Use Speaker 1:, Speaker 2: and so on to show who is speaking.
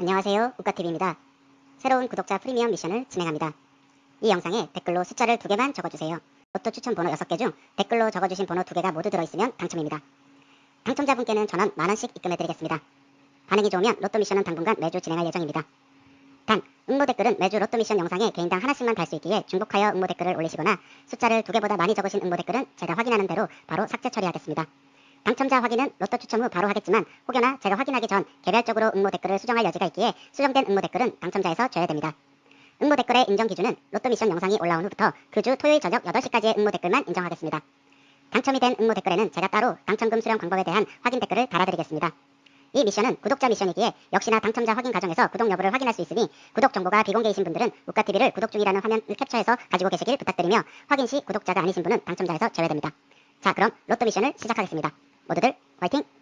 Speaker 1: 안녕하세요. 우카TV입니다. 새로운 구독자 프리미엄 미션을 진행합니다. 이 영상에 댓글로 숫자를 두 개만 적어주세요. 로또 추천 번호 6개 중 댓글로 적어주신 번호 두 개가 모두 들어있으면 당첨입니다. 당첨자분께는 전원 만원씩 입금해드리겠습니다. 반응이 좋으면 로또 미션은 당분간 매주 진행할 예정입니다. 단, 응모 댓글은 매주 로또 미션 영상에 개인당 하나씩만 달 수 있기에 중복하여 응모 댓글을 올리시거나 숫자를 두 개보다 많이 적으신 응모 댓글은 제가 확인하는 대로 바로 삭제 처리하겠습니다. 당첨자 확인은 로또 추첨 후 바로 하겠지만 혹여나 제가 확인하기 전 개별적으로 응모 댓글을 수정할 여지가 있기에 수정된 응모 댓글은 당첨자에서 제외됩니다. 응모 댓글의 인정 기준은 로또 미션 영상이 올라온 후부터 그 주 토요일 저녁 8시까지의 응모 댓글만 인정하겠습니다. 당첨이 된 응모 댓글에는 제가 따로 당첨금 수령 방법에 대한 확인 댓글을 달아드리겠습니다. 이 미션은 구독자 미션이기에 역시나 당첨자 확인 과정에서 구독 여부를 확인할 수 있으니 구독 정보가 비공개이신 분들은 우카TV를 구독 중이라는 화면을 캡처해서 가지고 계시길 부탁드리며 확인 시 구독자가 아니신 분은 당첨자에서 제외됩니다. 자 그럼 로또 미션을 시작하겠습니다. 모두들 화이팅!